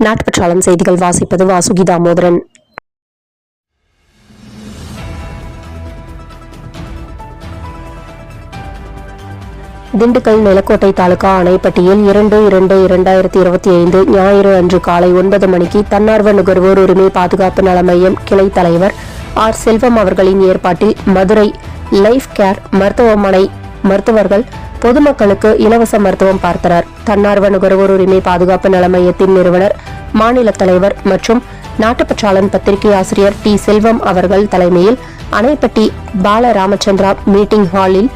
நாட்டுப்பற்றாளம் செய்திகள் வாசிப்பது வாசுகி தாமோதரன் திண்டுக்கல் நிலக்கோட்டை தாலுகா அணைப்பட்டியில் இரண்டு இரண்டு இரண்டாயிரத்தி இருபத்தி ஐந்து ஞாயிறு அன்று காலை ஒன்பது மணிக்கு தன்னார்வ நுகர்வோர் உரிமை பாதுகாப்பு நல மையம் கிளை தலைவர் ஆர் செல்வம் அவர்களின் ஏற்பாட்டில் மதுரை லைஃப் கேர் மருத்துவமனை மருத்துவர்கள் பொதுமக்களுக்கு இலவச மருத்துவம் பார்த்தனர். தன்னார்வ நுகர்வோர் உரிமை பாதுகாப்பு நல மையத்தின் நிறுவனர் மாநில தலைவர் மற்றும் நாட்டுப்பற்றாளன் பத்திரிகை ஆசிரியர் டி செல்வம் அவர்கள் தலைமையில் அணைப்பட்டி பால ராமச்சந்திரா மீட்டிங் ஹாலில்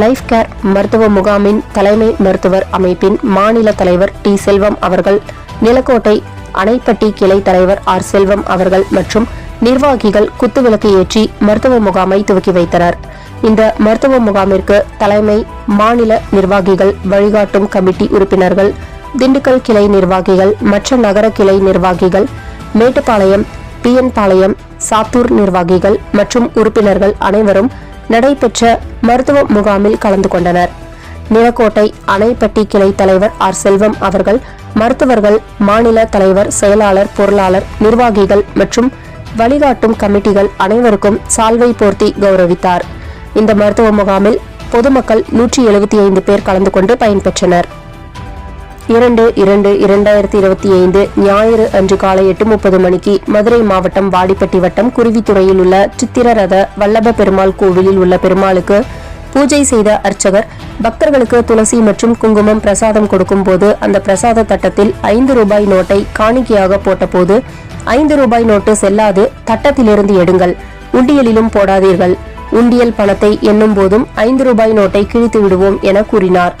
லைஃப் கேர் மருத்துவ முகாமின் தலைமை மருத்துவர் அமைப்பின் மாநில தலைவர் டி செல்வம் அவர்கள் நிலக்கோட்டை அணைப்பட்டி கிளை தலைவர் ஆர் செல்வம் அவர்கள் மற்றும் நிர்வாகிகள் குத்துவிளக்கு ஏற்றி மருத்துவ முகாமை துவக்கி வைத்தனர். இந்த மருத்துவ முகாமிற்கு தலைமை மாநில நிர்வாகிகள் வழிகாட்டும் கமிட்டி உறுப்பினர்கள் திண்டுக்கல் கிளை நிர்வாகிகள் மற்ற நகர கிளை நிர்வாகிகள் மேட்டுப்பாளையம் பிஎன் பாளையம் சாத்தூர் நிர்வாகிகள் மற்றும் உறுப்பினர்கள் அனைவரும் நடைபெற்ற மருத்துவ முகாமில் கலந்து கொண்டனர். நிலக்கோட்டை அணைப்பட்டி கிளை தலைவர் ஆர். செல்வம் அவர்கள் மருத்துவர்கள் மாநில தலைவர் செயலாளர் பொருளாளர் நிர்வாகிகள் மற்றும் வழிகாட்டும் கமிட்டிகள் அனைவருக்கும் சால்வை போர்த்தி கௌரவித்தார். இந்த மருத்துவ முகாமில் பொதுமக்கள் நூற்றி எழுபத்தி ஐந்து பேர் கலந்து கொண்டு பயன்பெற்றனர். இரண்டு இரண்டு இரண்டாயிரத்தி இருபத்தி ஐந்து ஞாயிறு அன்று காலை எட்டு முப்பது மணிக்கு மதுரை மாவட்டம் வாடிப்பட்டி வட்டம் குருவித்துறையில் உள்ள சித்திர ரத வல்லப பெருமாள் கோவிலில் உள்ள பெருமாளுக்கு பூஜை செய்த அர்ச்சகர் பக்தர்களுக்கு துளசி மற்றும் குங்குமம் பிரசாதம் கொடுக்கும் போது அந்த பிரசாத தட்டத்தில் ஐந்து ரூபாய் நோட்டை காணிக்கையாக போட்டபோது ஐந்து ரூபாய் நோட்டு செல்லாது தட்டத்திலிருந்து எடுங்கள். உண்டியலிலும் போடாதீர்கள். உண்டியல் பணத்தை எண்ணும் போதும் ஐந்து ரூபாய் நோட்டை கிழித்து விடுவோம் என கூறினார்.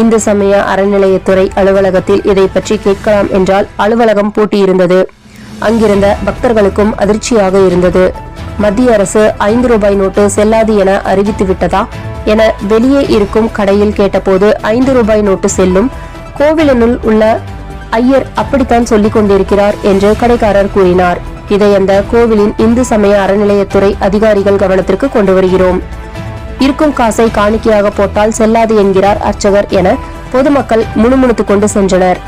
இந்து சமய அறநிலையத்துறை அலுவலகத்தில் இதை பற்றி கேட்கலாம் என்றால் அலுவலகம் பூட்டியிருந்தது. அங்கிருந்த பக்தர்களுக்கும் அதிர்ச்சியாக இருந்தது. மத்திய அரசு ஐந்து ரூபாய் நோட்டு செல்லாது என அறிவித்து விட்டதா? என வெளியே இருக்கும் கடையில் கேட்டபோது ஐந்து ரூபாய் நோட்டு செல்லும் கோவிலினுள் உள்ள ஐயர் அப்படித்தான் சொல்லிக் கொண்டிருக்கிறார் என்று கடைக்காரர் கூறினார். இதை அந்த கோவிலின் இந்து சமய அறநிலையத்துறை அதிகாரிகள் கவனத்திற்கு கொண்டு வருகிறோம். இருக்கும் காசை காணிக்கையாக போட்டால் செல்லாது என்கிறார் அர்ச்சகர் என பொதுமக்கள் முணுமுணுத்துக் கொண்டு சென்றனர்.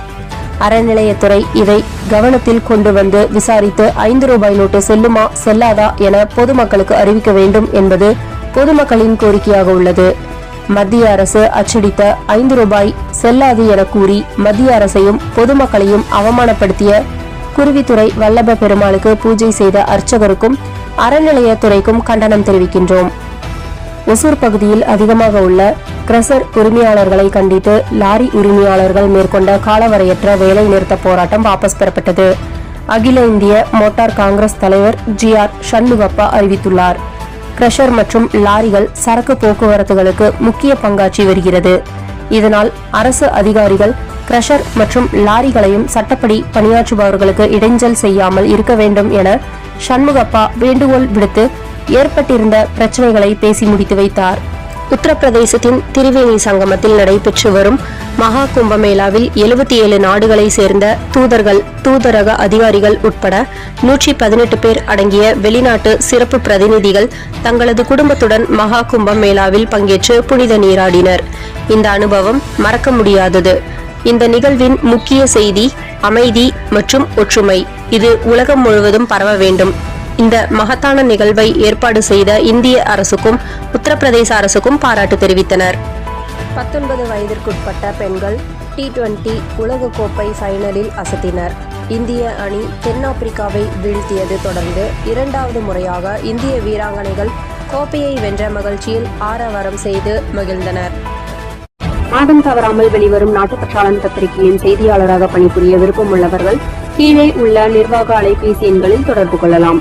அறநிலையத்துறை இதை கவனத்தில் கொண்டு வந்து விசாரித்து ஐந்து ரூபாய் நோட்டு செல்லுமா செல்லாதா என பொதுமக்களுக்கு அறிவிக்க வேண்டும் என்பது பொதுமக்களின் கோரிக்கையாக உள்ளது. மத்திய அரசு அச்சடித்த ஐந்து ரூபாய் செல்லாது என கூறி மத்திய அரசையும் பொதுமக்களையும் அவமானப்படுத்திய குருவித்துறை வல்லப பெருமாளுக்கு பூஜை செய்த அர்ச்சகருக்கும் அறநிலையத்துறைக்கும் கண்டனம் தெரிவிக்கின்றோம். ஒசூர் பகுதியில் அதிகமாக உள்ள கிரசர் உரிமையாளர்களை கண்டித்து லாரி உரிமையாளர்கள் மேற்கொண்ட காலவரையற்ற வேலை நிறுத்த போராட்டம் வாபஸ் பெறப்பட்டது. அகில இந்திய மோட்டார் காங்கிரஸ் தலைவர் ஜி ஆர் ஷண்முகப்பா அறிவித்துள்ளார். கிரஷர் மற்றும் லாரிகள் சரக்கு போக்குவரத்துகளுக்கு முக்கிய பங்காற்றி வருகிறது. இதனால் அரசு அதிகாரிகள் கிரஷர் மற்றும் லாரிகளையும் சட்டப்படி பணியாற்றுபவர்களுக்கு இடைஞ்சல் செய்யாமல் இருக்க வேண்டும் என சண்முகப்பா வேண்டுகோள் விடுத்து ஏற்பட்டிருந்த பிரச்சனைகளை பேசி முடித்து வைத்தார். உத்தரப்பிரதேசத்தின் திரிவேணி சங்கமத்தில் நடைபெற்று வரும் மகா கும்பமேளாவில் எழுபத்தி ஏழு நாடுகளை சேர்ந்த தூதர்கள் தூதரக அதிகாரிகள் உட்பட நூற்றி பதினெட்டு பேர் அடங்கிய வெளிநாட்டு சிறப்பு பிரதிநிதிகள் தங்களது குடும்பத்துடன் மகா கும்பமேளாவில் பங்கேற்று புனித நீராடினர். இந்த அனுபவம் மறக்க முடியாதது. இந்த நிகழ்வின் முக்கிய செய்தி அமைதி மற்றும் ஒற்றுமை. இது உலகம் முழுவதும் பரவ வேண்டும். இந்த மகத்தான நிகழ்வை ஏற்பாடு செய்த இந்திய அரசுக்கும் உத்தரப்பிரதேச அரசுக்கும் பாராட்டு தெரிவித்தனர். பத்தொன்பது வயதிற்குட்பட்ட பெண்கள் டி டுவெண்டி உலகக்கோப்பை ஃபைனலில் அசத்தினர். இந்திய அணி தென்னாப்பிரிக்காவை வீழ்த்தியது தொடர்ந்து இரண்டாவது முறையாக இந்திய வீராங்கனைகள் கோப்பையை வென்ற மகிழ்ச்சியில் ஆரவாரம் செய்து மகிழ்ந்தனர். மாதம் தவறாமல் வெளிவரும் நாட்டுப்பற்றாளன் பத்திரிகையின் செய்தியாளராக பணிபுரிய விருப்பம் உள்ளவர்கள் கீழே உள்ள நிர்வாக அலைபேசி எண்களில் தொடர்பு கொள்ளலாம்.